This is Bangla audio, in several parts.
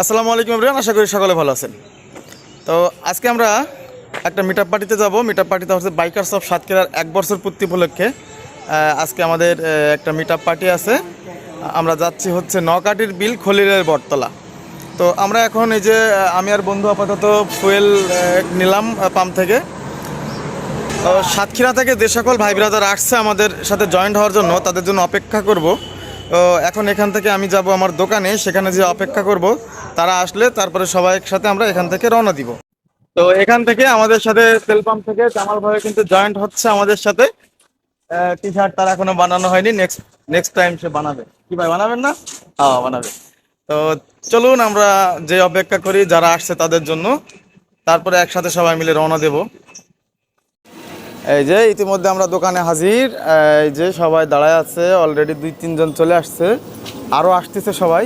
আসসালামু আলাইকুম ইমরান আশা করি সকলে ভালো আছেন। তো আজকে আমরা একটা মিট আপ পার্টিতে যাব। মিট আপ পার্টিতে হচ্ছে বাইকার্স অফ সাতক্ষীরার এক বছর পূর্তি উপলক্ষে। আজকে আমাদের একটা মিট আপ পার্টি আছে। আমরা যাচ্ছি হচ্ছে নকাটির বিল খলিলের বটতলা। তো আমরা এখন এই যে আমি আর বন্ধু আপাতত ফুয়েল নিলাম পাম্প থেকে। তো সাতক্ষীরা থেকে যে সকল ভাই ব্রাদার আসছে আমাদের সাথে জয়েন্ট হওয়ার জন্য, তাদের জন্য অপেক্ষা করব। তো এখন এখান থেকে আমি যাব আমার দোকানে, সেখানে যে অপেক্ষা করব। তারা আসলে তারপরে সবাই একসাথে আমরা এখান থেকে রওনা দিব। তো এখান থেকে আমাদের সাথে তেল পাম্প থেকে জামাল ভাই কিন্তু জয়েন্ট হচ্ছে আমাদের সাথে। টি শার্ট তার এখনও বানানো হয়নি নেক্সট নেক্সট টাইম সে বানাবে। কি ভাই, বানাবেন না? হ্যাঁ বানাবে। তো চলুন আমরা যে অপেক্ষা করি, যারা আসছে তাদের জন্য। তারপরে একসাথে সবাই মিলে রওনা দেবো। এই যে ইতিমধ্যে আমরা দোকানে হাজির। এই যে সবাই দাঁড়ায় আছে অলরেডি দুই, তিনজন চলে আসছে। আরও আসতেছে সবাই।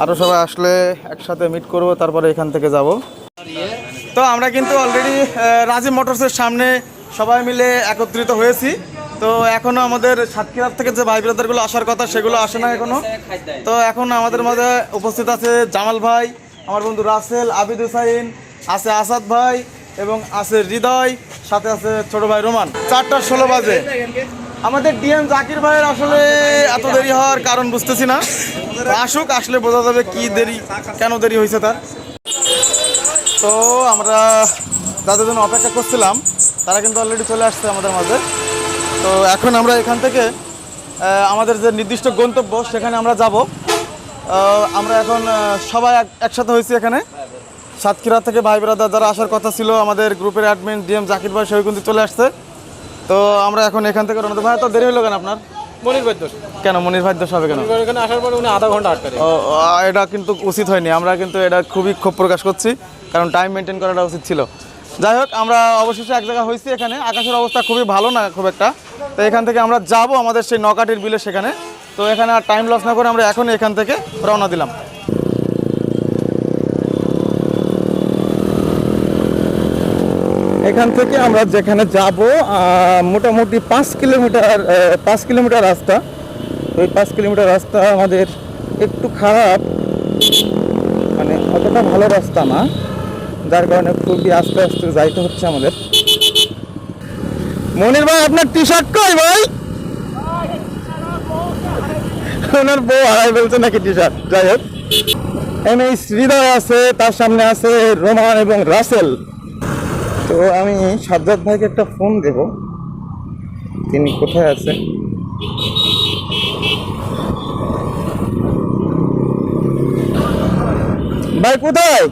আরও সবাই আসলে একসাথে মিট করব, তারপরে এখান থেকে যাব। তো আমরা কিন্তু অলরেডি রাজীব মোটরসের সামনে সবাই মিলে একত্রিত হয়েছি। তো এখনও আমাদের সাতক্ষীরার থেকে যে ভাই ব্রাদারগুলো আসার কথা, সেগুলো আসে না এখনও। তো এখন আমাদের মাঝে উপস্থিত আছে জামাল ভাই, আমার বন্ধু রাসেল, আবিদ হুসাইন, আছে আসাদ ভাই এবং আছে হৃদয়, সাথে আছে ছোট ভাই রোমান। চারটা ষোলো বাজে। আমাদের ডিএম জাকির ভাইয়ের আসলে এত দেরি হওয়ার কারণ বুঝতেছি না। আসুক, আসলে বোঝা যাবে কি দেরি, কেন দেরি হয়েছে তার। তো আমরা যাদের জন্য অপেক্ষা করছিলাম, তারা কিন্তু অলরেডি চলে আসছে আমাদের মাঝে। তো এখন আমরা এখান থেকে আমাদের যে নির্দিষ্ট গন্তব্য, সেখানে আমরা যাব। আমরা এখন সবাই এক- একসাথে হয়েছি এখানে। সাতক্ষীরা থেকে ভাই ব্রাদার যারা আসার কথা ছিল, আমাদের গ্রুপের অ্যাডমিন ডিএম জাকির ভাই সেও কিন্তু চলে আসছে। তো আমরা এখন এখান থেকে রওনা ভাই তো দেরি হলো কেন আপনার? মনির কেন মনির ভাই দোষ হবে কেন? এখানে আসার পরে উনি আধা ঘণ্টা আটকারে এটা কিন্তু উচিত হয়নি। আমরা কিন্তু এটা খুবই ক্ষোভ প্রকাশ করছি কারণ টাইম মেনটেন করাটা উচিত ছিল। যাই হোক আমরা অবশেষে এক জায়গায় হয়েছি এখানে। আকাশের অবস্থা খুবই ভালো না খুব একটা। তো এখান থেকে আমরা যাব আমাদের সেই নকাটির বিলে সেখানে। তো এখানে আর টাইম লস না করে আমরা এখন এখান থেকে রওনা দিলাম। এখান থেকে আমরা যেখানে যাব মোটামুটি পাঁচ কিলোমিটার পাঁচ কিলোমিটার রাস্তা। ওই পাঁচ কিলোমিটার রাস্তা আমাদের একটু খারাপ মানে অতটা ভালো রাস্তা না, যার কারণে খুবই আস্তে আস্তে যাইতে হচ্ছে আমাদের। মনির ভাই, আপনার টি শার্ট কই ভাই? ওনার বউ হারাই বলছে নাকি টি শার্ট যাই হোক। এমনি শ্রীদয় আছে, তার সামনে আছে রোমান এবং রাসেল। তো আমি সাজ্জাদ ভাইকে একটা ফোন দেব। তিনি কোথায় আছেন? ভাই কোথায়?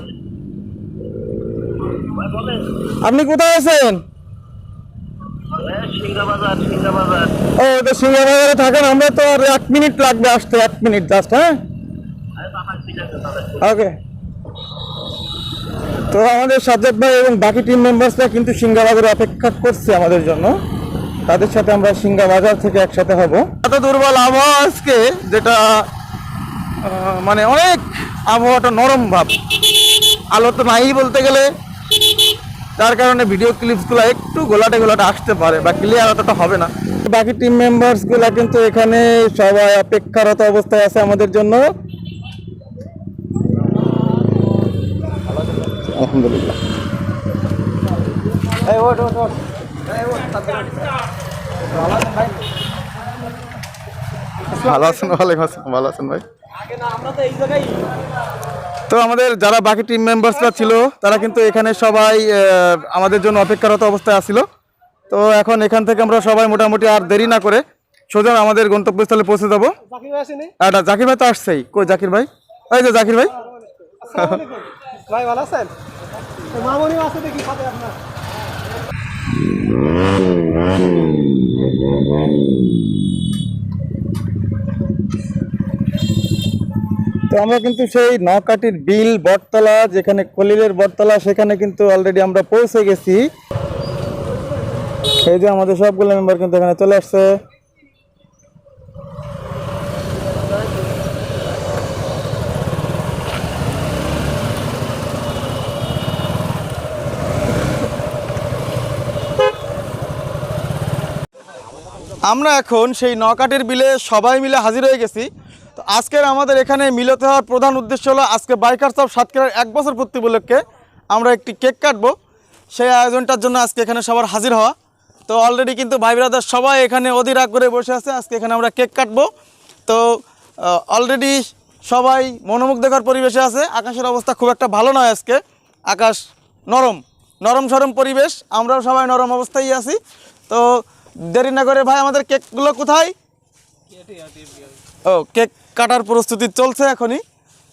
আপনি কোথায় আছেন? সিংহাবাজার সিংহাবাজার ও তো সিঙ্গাবাজারে থাকেন আমরা তো আর এক মিনিট লাগবে আসতে এক মিনিট জাস্ট হ্যাঁ? ওকে তো আমাদের সাজ্জাদ ভাই এবং বাকি টিম মেম্বার্সরা কিন্তু সিঙ্গাবাজারে অপেক্ষা করছে আমাদের জন্য। তাদের সাথে আমরা সিঙ্গাবাজার থেকে একসাথে হব। এত দুর্বল আবহাওয়া আজকে, যেটা মানে অনেক আবহাওয়াটা নরম ভাব। আলো তো নাই বলতে গেলে। তার কারণে ভিডিও ক্লিপসগুলো একটু গোলাটে গোলাটে আসতে পারে, বা ক্লিয়ার অতটা হবে না। বাকি টিম মেম্বার্সগুলো কিন্তু এখানে সবাই অপেক্ষারত অবস্থায় আছে আমাদের জন্য। আলহামদুলিল্লাহ। ভালো আছেন ওয়ালাইকুম আসসালাম ভালো আছেন ভাই? তো আমাদের যারা বাকি টিম মেম্বার্সরা ছিল তারা কিন্তু এখানে সবাই আমাদের জন্য অপেক্ষারত অবস্থায় আসছিল তো এখন এখান থেকে আমরা সবাই মোটামুটি আর দেরি না করে সোজা আমাদের গন্তব্যস্থলে পৌঁছে যাব। জাকির ভাই তো আসছেই। কই জাকির ভাই? এই যে জাকির ভাই। ভাই ভালো আছেন? তো আমরা কিন্তু সেই নকাটির বিল বটতলা, যেখানে কলিলের বটতলা, সেখানে কিন্তু অলরেডি আমরা পৌঁছে গেছি। এই যে আমাদের সবগুলো মেম্বার কিন্তু এখানে চলে আসছে। আমরা এখন সেই নকাটির বিলে সবাই মিলে হাজির হয়ে গেছি। তো আজকের আমাদের এখানে মিলিত হওয়ার প্রধান উদ্দেশ্য হলো আজকে বাইকার সব সাতক্ষীরার এক বছর পূর্তি উপলক্ষে আমরা একটি কেক কাটবো। সেই আয়োজনটার জন্য আজকে এখানে সবার হাজির হওয়া। তো অলরেডি কিন্তু ভাই ব্রাদার সবাই এখানে অধীরা করে বসে আছে, আজকে এখানে আমরা কেক কাটবো। তো অলরেডি সবাই মনোমুগ্ধকর পরিবেশে আছে। আকাশের অবস্থা খুব একটা ভালো নয় আজকে। আকাশ নরম নরম সরম পরিবেশ। আমরাও সবাই নরম অবস্থায় আছি। তো দেরি না করে ভাই, আমাদের কেকগুলো কোথায়? ও, কেক কাটার প্রস্তুতি চলছে এখনই।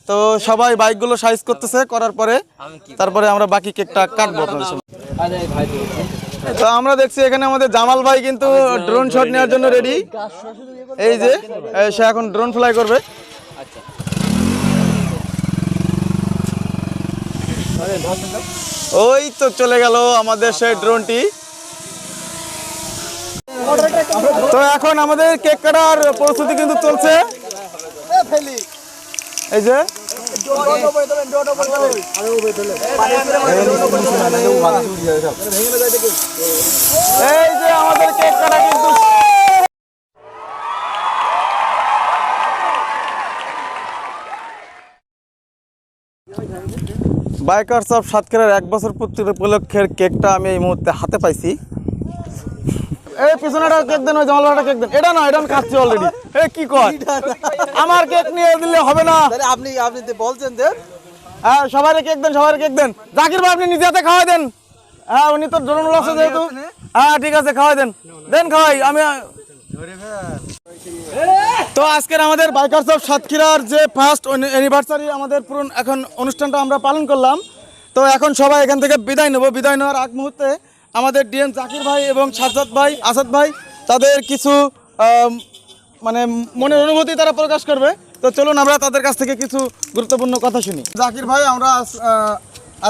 তো সবাই বাইকগুলো সাইজ করতেছে, করার পরে তারপরে আমরা বাকি কেকটা কাটবো। তো আমরা দেখছি এখানে আমাদের জামাল ভাই কিন্তু ড্রোন শট নেওয়ার জন্য রেডি এই যে সে এখন ড্রোন ফ্লাই করবে। ওই তো চলে গেল আমাদের সেই ড্রোনটি তো এখন আমাদের কেক কাটার প্রস্তুতি কিন্তু চলছে। এই যে। এই যে আমাদের কেক কাটা কিন্তু বাইকার্স অফ সাতক্ষীরার এক বছর পূর্তি উপলক্ষের কেকটা আমি এই মুহূর্তে হাতে পাইছি। এই পিছনেটা কেক দেন ওই কেক দেন। এটা না এটা আমি খাচ্ছি অলরেডি এ কি কর আমার কেক নিয়ে দিলে হবে না। আপনি আপনি বলছেন হ্যাঁ কেক দেন কেক দেন। জাকির ভাই আপনি নিজে হাতে খাওয়াই দেন। হ্যাঁ উনি তো ড্রোন আছে যেহেতু। হ্যাঁ ঠিক আছে খাওয়াই দেন। দেন খাওয়াই আমি তো আজকের আমাদের বাইকার্স অফ সাতক্ষীরার যে ফার্স্ট অ্যানিভার্সারি আমাদের পুরো এখন অনুষ্ঠানটা আমরা পালন করলাম। তো এখন সবাই এখান থেকে বিদায় নেব। বিদায় নেওয়ার আগ মুহূর্তে আমাদের ডিএম জাকির ভাই এবং সাজ্জাদ ভাই আসাদ ভাই তাদের কিছু মানে মনের অনুভূতি তারা প্রকাশ করবে। তো চলুন আমরা তাদের কাছ থেকে কিছু গুরুত্বপূর্ণ কথা শুনি। জাকির ভাই আমরা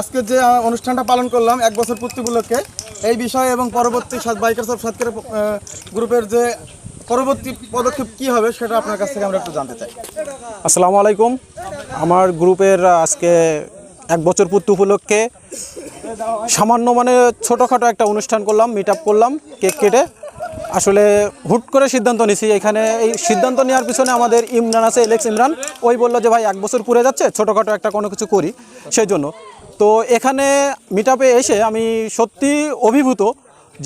আজকে যে অনুষ্ঠানটা পালন করলাম এক বছর পূর্তি উপলক্ষে এই বিষয়ে এবং পরবর্তী বাইকার্স সাতক্ষীরা আহ, গ্রুপের যে পরবর্তী পদক্ষেপ কি হবে সেটা আপনার কাছ থেকে আমরা একটু জানতে চাই। আসসালামু আলাইকুম। আমার গ্রুপের আজকে এক বছর পূর্তি উপলক্ষে সামান্য মানে ছোটোখাটো একটা অনুষ্ঠান করলাম মিট করলাম, কেক কেটে। আসলে হুট করে সিদ্ধান্ত নিছি, এখানে এই সিদ্ধান্ত নেওয়ার পিছনে আমাদের ইমরান আছে এলেক্স ইমরান। ওই বলল যে, ভাই, এক বছর পুরে যাচ্ছে, ছোটোখাটো একটা কোনো কিছু করি। সেই জন্য তো এখানে মিট এসে আমি সত্যি অভিভূত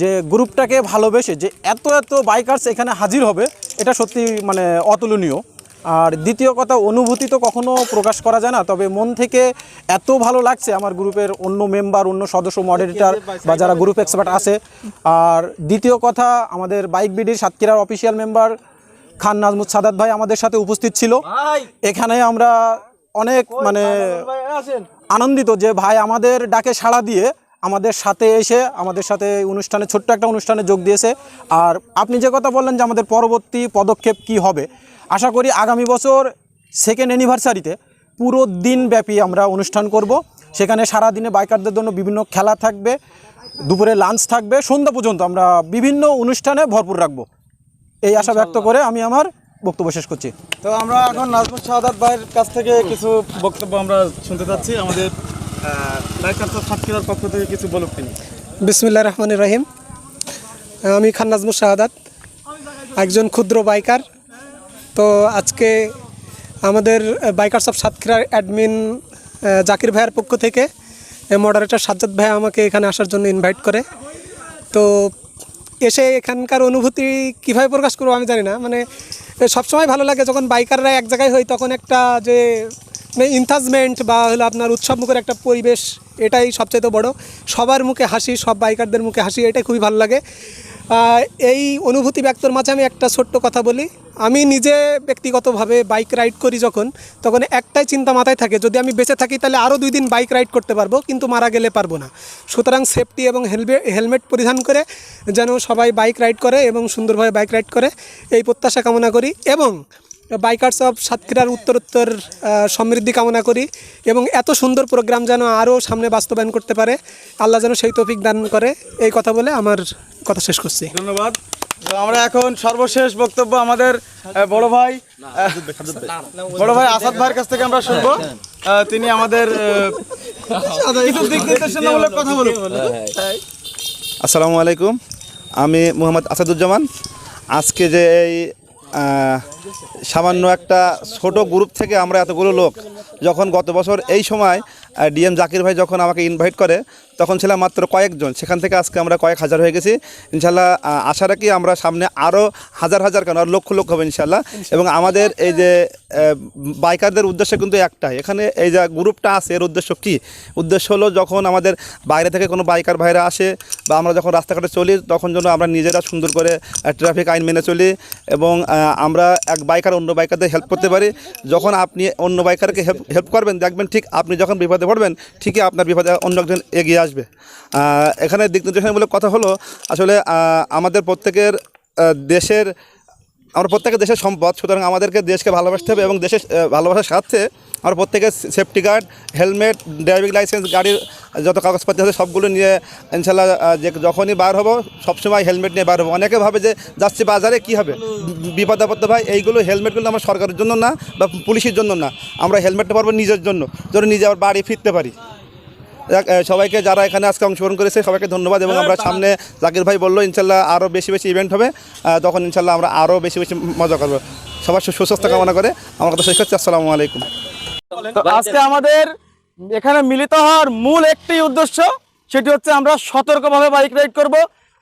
যে গ্রুপটাকে ভালোবেসে যে, এত এত বাইকার্স এখানে হাজির হবে, এটা সত্যি মানে অতুলনীয়। আর দ্বিতীয় কথা অনুভূতি তো কখনো প্রকাশ করা যায় না তবে মন থেকে এত ভালো লাগছে আমার গ্রুপের অন্য মেম্বার অন্য সদস্য মডারেটার বা যারা গ্রুপ এক্সপার্ট আছে। আর দ্বিতীয় কথা আমাদের বাইক বিডির সাতক্ষীরার অফিসিয়াল মেম্বার খান নাজমুদ সাদাত ভাই আমাদের সাথে উপস্থিত ছিল। এখানে আমরা অনেক মানে আনন্দিত যে ভাই আমাদের ডাকে সাড়া দিয়ে আমাদের সাথে এসে আমাদের সাথে অনুষ্ঠানে ছোট্ট একটা অনুষ্ঠানে যোগ দিয়েছে। আর আপনি যে কথা বললেন যে আমাদের পরবর্তী পদক্ষেপ কি হবে আশা করি আগামী বছর সেকেন্ড অ্যানিভার্সারিতে পুরো দিনব্যাপী আমরা অনুষ্ঠান করব। সেখানে সারা দিনে বাইকারদের জন্য বিভিন্ন খেলা থাকবে দুপুরে লাঞ্চ থাকবে সন্ধ্যা পর্যন্ত আমরা বিভিন্ন অনুষ্ঠানে ভরপুর রাখব। এই আশা ব্যক্ত করে আমি আমার বক্তব্য শেষ করছি। তো আমরা এখন নাজমুল শাহাদাত ভাইয়ের কাছ থেকে কিছু বক্তব্য আমরা শুনতে চাচ্ছি। আমাদের সাতক্ষীরার পক্ষ থেকে কিছু বলুক তিনি। বিসমিল্লাহ রহমান রহিম। আমি খান নাজমুর শাহাদাত একজন ক্ষুদ্র বাইকার। তো আজকে আমাদের বাইকার্স অফ সাতক্ষীরার অ্যাডমিন জাকির ভাইয়ের পক্ষ থেকে মডারেটর সাজ্জাদ ভাই আমাকে এখানে আসার জন্য ইনভাইট করে। তো এসে এখানকার অনুভূতি কীভাবে প্রকাশ করব আমি জানি না। মানে সবসময় ভালো লাগে যখন বাইকাররা এক জায়গায় হই তখন একটা যে ইনথাজমেন্ট বা হলো আপনার উৎসবমুখের একটা পরিবেশ, এটাই সবচেয়ে বড়। সবার মুখে হাসি, সব বাইকারদের মুখে হাসি, এটাই খুবই ভালো লাগে। এই অনুভূতি ব্যক্তর মাঝে আমি একটা ছোট্ট কথা বলি। আমি নিজে ব্যক্তিগতভাবে বাইক রাইড করি যখন, তখন একটাই চিন্তা মাথায় থাকে, যদি আমি বেঁচে থাকি তাহলে আরও দুই দিন বাইক রাইড করতে পারব, কিন্তু মারা গেলে পারব না। সুতরাং সেফটি এবং হেলমেট হেলমেট পরিধান করে যেন সবাই বাইক রাইড করে এবং সুন্দরভাবে বাইক রাইড করে, এই প্রত্যাশা কামনা করি এবং বাইকার্স অফ সাতক্ষীরার উত্তরোত্তর সমৃদ্ধি কামনা করি এবং এত সুন্দর প্রোগ্রাম যেন আরও সামনে বাস্তবায়ন করতে পারে। আল্লাহ যেন সেই তৌফিক দান করে। এই কথা বলে আমার কথা শেষ করছি। ধন্যবাদ। আমরা এখন সর্বশেষ বক্তব্য আমাদের বড় ভাই বড় ভাই আসাদ ভাইয়ের কাছ থেকে আমরা শুনব। তিনি আমাদের কথা বলুন। আসসালামু আলাইকুম। আমি মোহাম্মদ আসাদুজ্জামান। আজকে যে এই সামান্য একটা ছোট গ্রুপ থেকে আমরা এতগুলো লোক যখন গত বছর এই সময় ডিএম জাকির ভাই যখন আমাকে ইনভাইট করে তখন ছিলাম মাত্র কয়েকজন। সেখান থেকে আজকে আমরা কয়েক হাজার হয়ে গেছি। ইনশাল্লাহ আশা রাখি আমরা সামনে আরও হাজার হাজার কেন, আর লক্ষ লক্ষ হবে ইনশাল্লাহ এবং আমাদের এই যে বাইকারদের উদ্দেশ্য কিন্তু একটাই। এখানে এই যে গ্রুপটা আছে, এর উদ্দেশ্য কি? উদ্দেশ্য হলো যখন আমাদের বাইরে থেকে কোনো বাইকার ভাইরা আসে বা আমরা যখন রাস্তাঘাটে চলি, তখন যেন আমরা নিজেরা সুন্দর করে ট্রাফিক আইন মেনে চলি এবং আমরা এক বাইকার অন্য বাইকারদের হেল্প করতে পারি। যখন আপনি অন্য বাইকারকে হেল্প হেল্প করবেন, দেখবেন ঠিক আপনি যখন বিপদে পড়বেন, ঠিকই আপনার বিপদে অন্য একজন এগিয়ে আসবে। এখানে দিক নির্দেশনামূলক কথা হলো, আসলে আমাদের প্রত্যেকের দেশের, আমরা প্রত্যেকের দেশের সম্পদ, সুতরাং আমাদেরকে দেশকে ভালোবাসতে হবে এবং দেশের ভালোবাসার সাথে আমরা প্রত্যেকের safety guard helmet driving licence গাড়ির যত কাগজপত্র আছে সবগুলো নিয়ে ইনশাল্লাহ যে যখনই বার হব, সবসময় হেলমেট নিয়ে বার হব। অনেকে ভাবে যে যাচ্ছি বাজারে, কী হবে? বিপদ আপদ ভাই, এইগুলো হেলমেটগুলো আমার সরকারের জন্য না বা পুলিশের জন্য না। আমরা হেলমেটটা পারব নিজের জন্য, যেন নিজে আবার বাড়ি ফিরতে পারি। সবাইকে যারা এখানে আজকে অংশগ্রহণ করেছে সবাইকে ধন্যবাদ এবং আমরা সামনে জাকির ভাই বলল ইনশাল্লাহ আরও বেশি বেশি ইভেন্ট হবে। তখন ইনশাল্লাহ আমরা আরও বেশি বেশি মজা করব। সবার সুস্বাস্থ্য কামনা করে। আমার কথা শেষ করছি আসসালামু আলাইকুম। তো আজকে আমাদের এখানে মিলিত হওয়ার মূল একটি উদ্দেশ্য সেটি হচ্ছে আমরা সতর্কভাবে বাইক রাইড করব।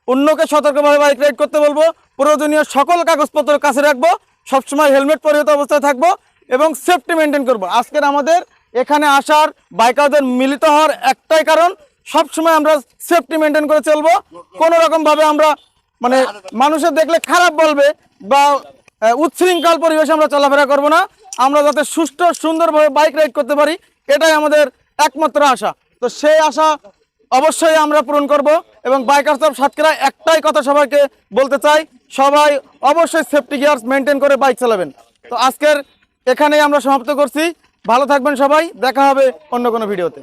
অন্যকে সতর্কভাবে বাইক রাইড করতে বলব। প্রয়োজনীয় সকল কাগজপত্র কাছে রাখব। সবসময় হেলমেট পরিহিত অবস্থায় থাকব এবং সেফটি মেনটেন করব। আজকের আমাদের এখানে আসার বাইকারদের মিলিত হওয়ার একটাই কারণ, সবসময় আমরা সেফটি মেনটেন করে চলবো। কোনো রকমভাবে আমরা মানে মানুষের দেখলে খারাপ বলবে বা উচ্ছৃঙ্খল পরিবেশে আমরা চলাফেরা করব না। আমরা যাতে সুষ্ঠু, সুন্দরভাবে বাইক রাইড করতে পারি, এটাই আমাদের একমাত্র আশা। তো সেই আশা অবশ্যই আমরা পূরণ করব এবং বাইকার সব সাতক্ষীরা একটাই কথা সবাইকে বলতে চাই, সবাই অবশ্যই সেফটি গিয়ার্স মেনটেন করে বাইক চালাবেন। তো আজকের এখানেই আমরা সমাপ্ত করছি। ভালো থাকবেন সবাই দেখা হবে অন্য কোনো ভিডিওতে।